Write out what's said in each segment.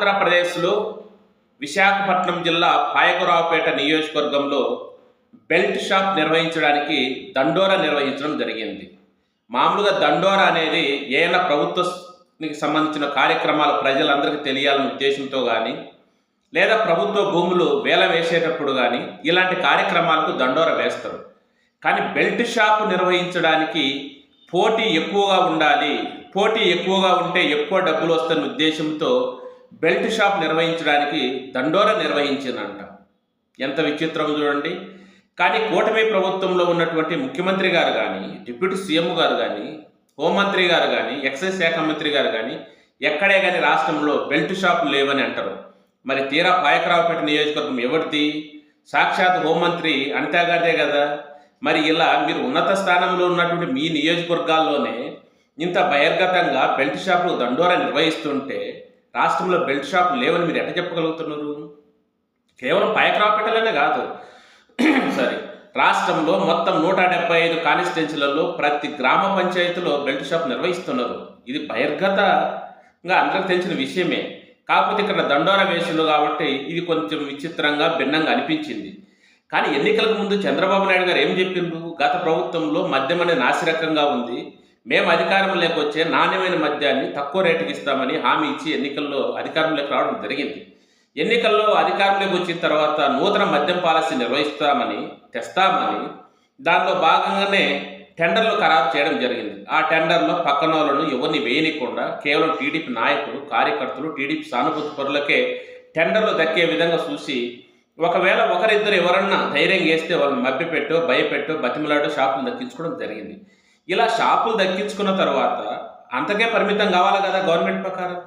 ఆంధ్రప్రదేశ్లో విశాఖపట్నం జిల్లా పాయకురావుపేట నియోజకవర్గంలో బెల్ట్ షాప్ నిర్వహించడానికి దండోరా నిర్వహించడం జరిగింది. మామూలుగా దండోరా అనేది ఏదైనా ప్రభుత్వానికి సంబంధించిన కార్యక్రమాలు ప్రజలందరికీ తెలియాలనే ఉద్దేశంతో కానీ లేదా ప్రభుత్వ భూములు వేల వేసేటప్పుడు కానీ ఇలాంటి కార్యక్రమాలకు దండోరా వేస్తారు. కానీ బెల్ట్ షాప్ నిర్వహించడానికి పోటీ ఎక్కువగా ఉండాలి పోటీ ఎక్కువగా ఉంటే ఎక్కువ డబ్బులు వస్తున్న ఉద్దేశంతో బెల్ట్ షాప్ నిర్వహించడానికి దండోరా నిర్వహించిందంట. ఎంత విచిత్రం చూడండి. కానీ కూటమి ప్రభుత్వంలో ఉన్నటువంటి ముఖ్యమంత్రి గారు కానీ డిప్యూటీ సీఎం గారు కానీ హోంమంత్రి గారు కానీ ఎక్సైజ్ శాఖ మంత్రి గారు కానీ ఎక్కడే కానీ రాష్ట్రంలో బెల్ట్ షాపులు లేవని అంటారు. మరి తీరా పాయకరావుపేట నియోజకవర్గం ఎవరిది? సాక్షాత్ హోంమంత్రి అనితా గారిదే కదా. మరి ఇలా మీరు ఉన్నత స్థానంలో ఉన్నటువంటి మీ నియోజకవర్గాల్లోనే ఇంత బహిర్గతంగా బెల్ట్ షాపులు దండోరా నిర్వహిస్తుంటే రాష్ట్రంలో బెల్ట్ షాప్ లేవని మీరు ఎట్లా చెప్పగలుగుతున్నారు? కేవలం పాయకరావుపేటలోనే కాదు. సరే రాష్ట్రంలో మొత్తం నూట డెబ్బై ఐదు కాన్స్టిట్యున్సీలలో ప్రతి గ్రామ పంచాయతీలో బెల్ట్ షాప్ నిర్వహిస్తున్నారు. ఇది బహిర్గతంగా అందరికి తెలిసిన విషయమే. కాకపోతే ఇక్కడ దండోర వేసులు కాబట్టి ఇది కొంచెం విచిత్రంగా భిన్నంగా అనిపించింది. కానీ ఎన్నికలకు ముందు చంద్రబాబు నాయుడు గారు ఏం చెప్పిండ్రు? గత ప్రభుత్వంలో మద్యం అనేది నాసిరకంగా ఉంది. మేము అధికారంలోకి వచ్చే నాణ్యమైన మద్యాన్ని తక్కువ రేటుకి ఇస్తామని హామీ ఇచ్చి ఎన్నికల్లో అధికారంలోకి రావడం జరిగింది. ఎన్నికల్లో అధికారంలోకి వచ్చిన తర్వాత నూతన మద్యం పాలసీ నిర్వహిస్తామని తెస్తామని దానిలో భాగంగానే టెండర్లు ఖరారు చేయడం జరిగింది. ఆ టెండర్లో పక్కన వాళ్ళను ఎవరిని వేయనికుండా కేవలం టీడీపీ నాయకులు కార్యకర్తలు టీడీపీ సానుభూతి పరులకే టెండర్లు దక్కే విధంగా చూసి ఒకవేళ ఒకరిద్దరు ఎవరన్నా ధైర్యం చేస్తే వాళ్ళని మభ్యపెట్టో భయపెట్టో బతిమలాడో షాపులు దక్కించుకోవడం జరిగింది. ఇలా షాపులు దక్కించుకున్న తర్వాత అంతకే పరిమితం కావాలి కదా గవర్నమెంట్ ప్రకారం?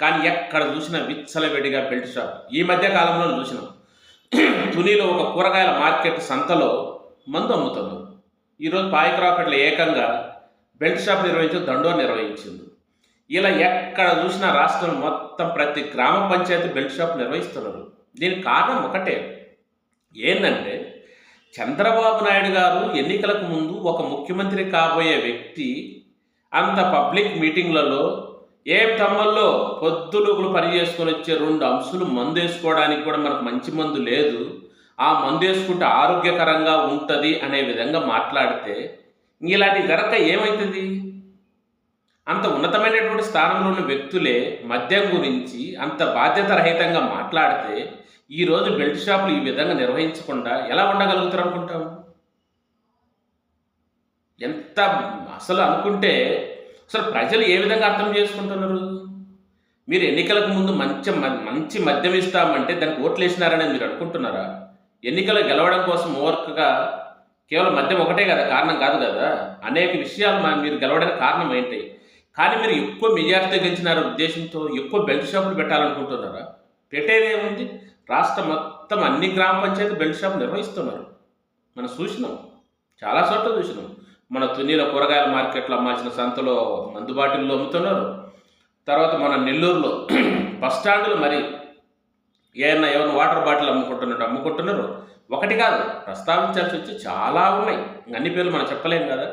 కానీ ఎక్కడ చూసినా విచ్చలవిడిగా బెల్ట్ షాప్. ఈ మధ్య కాలంలో చూసినాం. తునిలో ఒక కూరగాయల మార్కెట్ సంతలో మందు అమ్ముతున్నారు. ఈరోజు పాయకరావుపేటలో ఏకంగా బెల్ట్ షాప్ నిర్వహించి దండో నిర్వహించింది. ఇలా ఎక్కడ చూసినా రాష్ట్రం మొత్తం ప్రతి గ్రామ పంచాయతీ బెల్ట్ షాప్ నిర్వహిస్తున్నారు. దీనికి కారణం ఒకటే. ఏంటంటే చంద్రబాబు నాయుడు గారు ఎన్నికలకు ముందు ఒక ముఖ్యమంత్రి కాబోయే వ్యక్తి అంత పబ్లిక్ మీటింగ్లలో ఏం తమ్మల్లో పొద్దులుగులు పని చేసుకొని వచ్చే రెండు అంశాలు మందు వేసుకోవడానికి కూడా మనకు మంచి మందు లేదు. ఆ మందు వేసుకుంటే ఆరోగ్యకరంగా ఉంటుంది అనే విధంగా మాట్లాడితే ఇలాంటి జరగక ఏమవుతుంది అంత ఉన్నతమైనటువంటి స్థానంలో ఉన్న వ్యక్తులే మద్యం గురించి అంత బాధ్యత రహితంగా మాట్లాడితే ఈరోజు బెల్ట్ షాపులు ఈ విధంగా నిర్వహించకుండా ఎలా ఉండగలుగుతారు అనుకుంటాం? ఎంత అసలు అనుకుంటే అసలు ప్రజలు ఏ విధంగా అర్థం చేసుకుంటున్నారు? మీరు ఎన్నికలకు ముందు మంచి మంచి మద్యం ఇస్తామంటే దానికి ఓట్లు వేసినారని మీరు అనుకుంటున్నారా? ఎన్నికలు గెలవడం కోసం ఓవర్క్గా కేవలం మద్యం ఒకటే కదా కారణం కాదు కదా? అనేక విషయాలు మీరు గెలవడానికి కారణం ఏంటి? కానీ మీరు ఎక్కువ మెజార్టీ గెలిచినారు ఉద్దేశంతో ఎక్కువ బెల్ట్ షాపులు పెట్టాలనుకుంటున్నారా? పెట్టేది ఏముంది రాష్ట్రం మొత్తం అన్ని గ్రామ పంచాయతీ బెల్ట్ షాప్ నిర్వహిస్తున్నారు. మనం చూసినాం. చాలా చోట్ల చూసినాం. మన తున్నీల కూరగాయల మార్కెట్లో అమ్మాల్సిన సంతలో మందు బాటిల్లో అమ్ముతున్నారు. తర్వాత మన నెల్లూరులో బస్ స్టాండ్లు మరి ఏమన్నా ఏమైనా వాటర్ బాటిల్ అమ్ముకుంటున్నట్టు అమ్ముకుంటున్నారు ఒకటి కాదు ప్రస్తావించాల్సి వచ్చి చాలా ఉన్నాయి. అన్ని పేర్లు మనం చెప్పలేము కదా.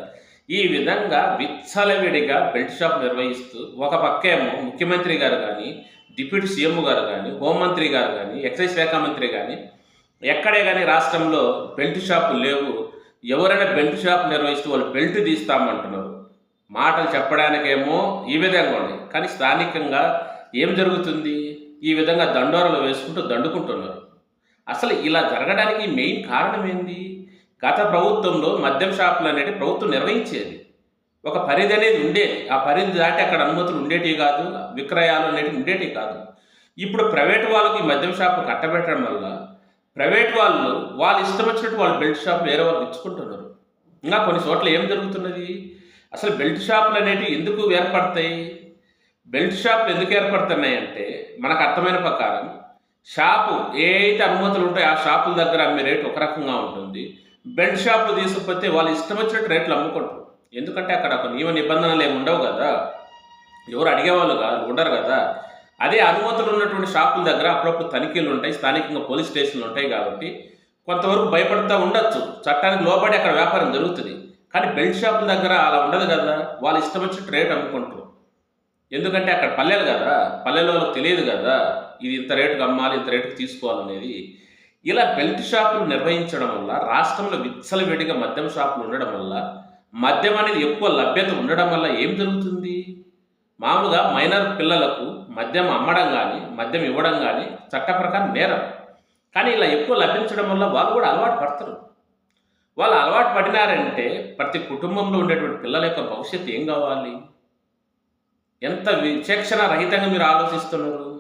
ఈ విధంగా విచ్చలవిడిగా బెల్ట్ షాప్ నిర్వహిస్తూ ఒక పక్కేమో ముఖ్యమంత్రి గారు కానీ డిప్యూటీ సీఎం గారు కానీ హోంమంత్రి గారు కానీ ఎక్సైజ్ శాఖ మంత్రి కానీ ఎక్కడే కానీ రాష్ట్రంలో బెల్ట్ షాపులు లేవు. ఎవరైనా బెల్ట్ షాప్ నిర్వహిస్తూ వాళ్ళు బెల్ట్ తీస్తామంటున్నారు. మాటలు చెప్పడానికేమో ఈ విధంగా ఉంది కానీ స్థానికంగా ఏం జరుగుతుంది? ఈ విధంగా దండోరలు వేసుకుంటూ దండుకుంటున్నారు. అసలు ఇలా జరగడానికి మెయిన్ కారణం ఏంది? గత ప్రభుత్వంలో మద్యం షాపులు అనేవి ప్రభుత్వం నిర్వహించేది. ఒక పరిధి అనేది ఉండేది. ఆ పరిధి దాటి అక్కడ అనుమతులు ఉండేటివి కాదు విక్రయాలు అనేటివి ఉండేటివి కాదు. ఇప్పుడు ప్రైవేట్ వాళ్ళకి ఈ మద్యం షాపు కట్టబెట్టడం వల్ల ప్రైవేట్ వాళ్ళు వాళ్ళు ఇష్టం వచ్చినట్టు వాళ్ళు బెల్ట్ షాప్ వేరే వాళ్ళు ఇచ్చుకుంటున్నారు ఇంకా కొన్ని చోట్ల ఏం జరుగుతున్నది? అసలు బెల్ట్ షాపులు అనేటివి ఎందుకు ఏర్పడతాయి? బెల్ట్ షాపులు ఎందుకు ఏర్పడుతున్నాయి అంటే మనకు అర్థమైన ప్రకారం షాపు ఏ అయితే అనుమతులు ఉంటాయో ఆ షాపుల దగ్గర అమ్మే రేటు ఒక రకంగా ఉంటుంది. బెల్ట్ షాప్లు తీసుకుపోతే వాళ్ళు ఇష్టం వచ్చినట్టు రేట్లు అమ్ముకుంటారు. ఎందుకంటే అక్కడ ఒక నియమ నిబంధనలు ఏమి ఉండవు కదా. ఎవరు అడిగేవాళ్ళు కాదు ఉండరు కదా. అదే అనుమతులు ఉన్నటువంటి షాపుల దగ్గర అప్పుడప్పుడు తనిఖీలు ఉంటాయి స్థానికంగా పోలీస్ స్టేషన్లు ఉంటాయి కాబట్టి కొంతవరకు భయపడతా ఉండొచ్చు. చట్టానికి లోబడి అక్కడ వ్యాపారం జరుగుతుంది. కానీ బెల్ట్ షాపుల దగ్గర అలా ఉండదు కదా. వాళ్ళు ఇష్టం వచ్చినట్టు రేట్ అమ్ముకుంటారు. ఎందుకంటే అక్కడ పల్లెలు కదా. పల్లెలో వాళ్ళకి తెలియదు కదా. ఇది ఇంత రేటుకి అమ్మాలి ఇంత రేటుకి తీసుకోవాలనేది. ఇలా బెల్ట్ షాపులు నిర్వహించడం వల్ల రాష్ట్రంలో విచ్చలవిడిగా మద్యం షాపులు ఉండడం వల్ల మద్యం అనేది ఎక్కువ లభ్యత ఉండడం వల్ల ఏం జరుగుతుంది? మామూలుగా మైనర్ పిల్లలకు మద్యం అమ్మడం కానీ మద్యం ఇవ్వడం కానీ చట్ట ప్రకారం నేరం. కానీ ఇలా ఎక్కువ లభించడం వల్ల వాళ్ళు కూడా అలవాటు పడతారు. వాళ్ళు అలవాటు పడినారంటే ప్రతి కుటుంబంలో ఉండేటువంటి పిల్లల యొక్క భవిష్యత్తు ఏం కావాలి? ఎంత విచక్షణ రహితంగా మీరు ఆలోచిస్తున్నారు?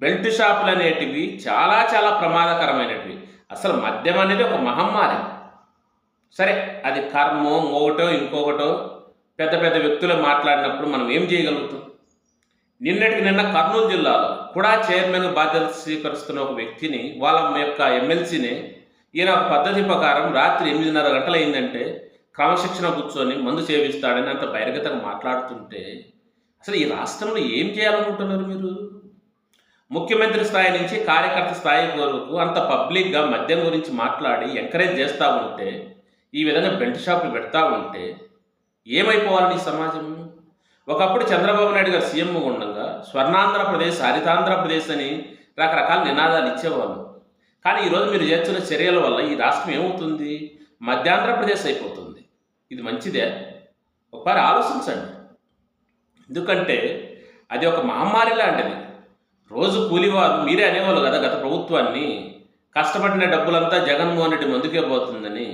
బెల్ట్ షాపులు అనేటివి చాలా చాలా ప్రమాదకరమైనటివి. అసలు మద్యం అనేది ఒక మహమ్మారి. సరే అది కర్మో ఇంకొకటో ఇంకొకటో పెద్ద పెద్ద వ్యక్తులు మాట్లాడినప్పుడు మనం ఏం చేయగలుగుతాం? నిన్నటికి నిన్న కర్నూలు జిల్లాలో కూడా చైర్మన్ బాధ్యత స్వీకరిస్తున్న ఒక వ్యక్తిని వాళ్ళ యొక్క ఎమ్మెల్సీని ఈయన పద్ధతి ప్రకారం రాత్రి ఎనిమిదిన్నర గంటలు అయిందంటే క్రమశిక్షణ కూర్చొని మందు సేవిస్తాడని అంత బహిర్గతంగా మాట్లాడుతుంటే అసలు ఈ రాష్ట్రంలో ఏం చేయాలనుకుంటున్నారు మీరు? ముఖ్యమంత్రి స్థాయి నుంచి కార్యకర్త స్థాయి వరకు అంత పబ్లిక్గా మద్యం గురించి మాట్లాడి ఎంకరేజ్ చేస్తూ ఉంటే ఈ విధంగా బెల్ట్ షాపులు పెడతా ఉంటే ఏమైపోవాలని ఈ సమాజం? ఒకప్పుడు చంద్రబాబు నాయుడు గారు సీఎం ఉండగా స్వర్ణాంధ్రప్రదేశ్ హరితాంధ్రప్రదేశ్ అని రకరకాల నినాదాలు ఇచ్చేవాళ్ళు. కానీ ఈరోజు మీరు చేస్తున్న చర్యల వల్ల ఈ రాష్ట్రం ఏమవుతుంది? మధ్యాంధ్రప్రదేశ్ అయిపోతుంది. ఇది మంచిదే? ఒకసారి ఆలోచించండి. ఎందుకంటే అది ఒక మహమ్మారి లాంటిది. రోజు కూలివారు మీరే అనేవాళ్ళు కదా గత ప్రభుత్వాన్ని. కష్టపడిన డబ్బులంతా జగన్మోహన్ రెడ్డి ముందుకే పోతుందని.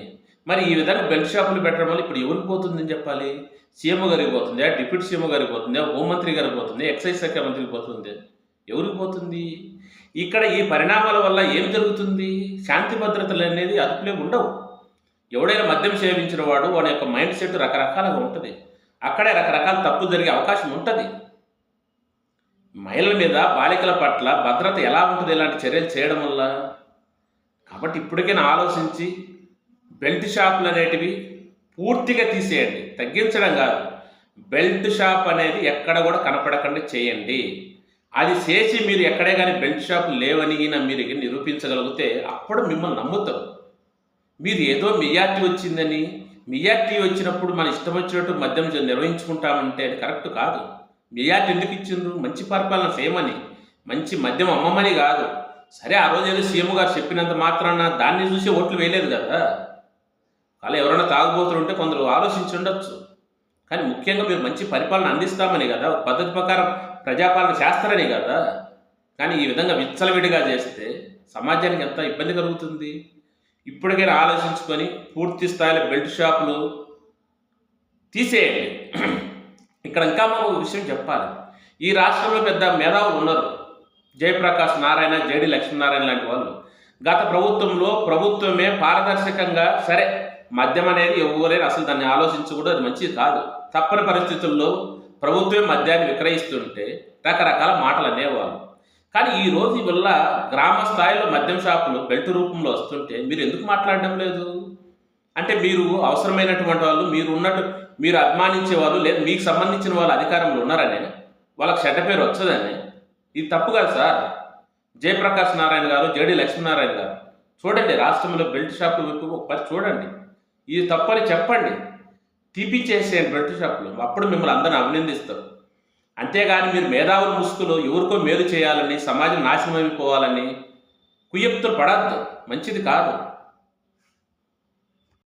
మరి ఈ విధంగా బెల్ట్ షాపులు పెట్టడం వల్ల ఇప్పుడు ఎవరికి పోతుందని చెప్పాలి? సీఎం గారికి పోతుందా డిప్యూటీ సీఎం గారికి పోతుందా హోంమంత్రి గారికి పోతుంది ఎక్సైజ్ శాఖ మంత్రికి పోతుంది. ఎవరికి పోతుంది? ఇక్కడ ఈ పరిణామాల వల్ల ఏం జరుగుతుంది? శాంతి భద్రతలు అనేది అదుపులే ఉండవు. ఎవడైనా మద్యం సేవించిన వాడు వాడి యొక్క మైండ్ సెట్ రకరకాలుగా ఉంటుంది. అక్కడే రకరకాల తప్పు జరిగే అవకాశం ఉంటుంది. మహిళల మీద బాలికల పట్ల భద్రత ఎలా ఉంటుంది ఇలాంటి చర్యలు చేయడం వల్ల? కాబట్టి ఇప్పటికైనా ఆలోచించి బెల్ట్ షాపులు అనేటివి పూర్తిగా తీసేయండి. తగ్గించడం కాదు. బెల్ట్ షాప్ అనేది ఎక్కడ కూడా కనపడకుండా చేయండి. అది చేసి మీరు ఎక్కడే కానీ బెల్ట్ షాప్ లేవని మీరు నిరూపించగలిగితే అప్పుడు మిమ్మల్ని నమ్ముతారు మీరు ఏదో మియార్టీ వచ్చిందని మియార్టీ వచ్చినప్పుడు మన ఇష్టం వచ్చినట్టు మద్యం నిర్వహించుకుంటామంటే అది కరెక్ట్ కాదు. మియార్టీ ఎందుకు ఇచ్చిండ్రు? మంచి పరిపాలన చేయమని మంచి మద్యం అమ్మమని కాదు. సరే ఆ రోజు ఏదో సీఎం గారు చెప్పినంత మాత్రాన దాన్ని చూసి ఓట్లు వేయలేదు కదా. అలా ఎవరైనా తాగుబోతులు ఉంటే కొందరు ఆలోచించి ఉండొచ్చు. కానీ ముఖ్యంగా మీరు మంచి పరిపాలన అందిస్తామని కదా ఒక పద్ధతి ప్రకారం ప్రజాపాలన చేస్తారని కదా. కానీ ఈ విధంగా విచ్చలవిడిగా చేస్తే సమాజానికి ఎంత ఇబ్బంది కలుగుతుంది? ఇప్పటికైనా ఆలోచించుకొని పూర్తి స్థాయిలో బెల్ట్ షాపులు తీసేయండి. ఇక్కడ ఇంకా మాకు ఒక విషయం చెప్పాలి. ఈ రాష్ట్రంలో పెద్ద మేధావులు ఉన్నారు జయప్రకాష్ నారాయణ జేడి లక్ష్మీనారాయణ లాంటి వాళ్ళు. గత ప్రభుత్వంలో ప్రభుత్వమే పారదర్శకంగా సరే మద్యం అనేది ఎవరైనా అసలు దాన్ని ఆలోచించకూడదు అది మంచిది కాదు. తప్పని పరిస్థితుల్లో ప్రభుత్వమే మద్యాన్ని విక్రయిస్తుంటే రకరకాల మాటలు అనేవాళ్ళు. కానీ ఈ రోజు వల్ల గ్రామ స్థాయిలో మద్యం షాపులు బెల్ట్ రూపంలో వస్తుంటే మీరు ఎందుకు మాట్లాడడం లేదు? అంటే మీరు అవసరమైనటువంటి వాళ్ళు మీరు ఉన్నట్టు మీరు అభిమానించే వాళ్ళు లేదు మీకు సంబంధించిన వాళ్ళు అధికారంలో ఉన్నారని వాళ్ళకి చెడ్డ పేరు వచ్చదని ఇది తప్పు కాదు సార్. జయప్రకాష్ నారాయణ గారు జేడి లక్ష్మీనారాయణ గారు. చూడండి రాష్ట్రంలో బెల్ట్ షాపులు విప్పు ఒకసారి చూడండి. ఇది తప్పని చెప్పండి. తీపిచ్చేసేయండి బెల్ట్ షాపులు అప్పుడు మిమ్మల్ని అందరిని అభినందిస్తారు. అంతేగాని మీరు మేధావుల ముసుగులో ఎవరికో మేలు చేయాలని సమాజం నాశనం అయిపోవాలని కుయ్యప్తులు పడద్దు. మంచిది కాదు.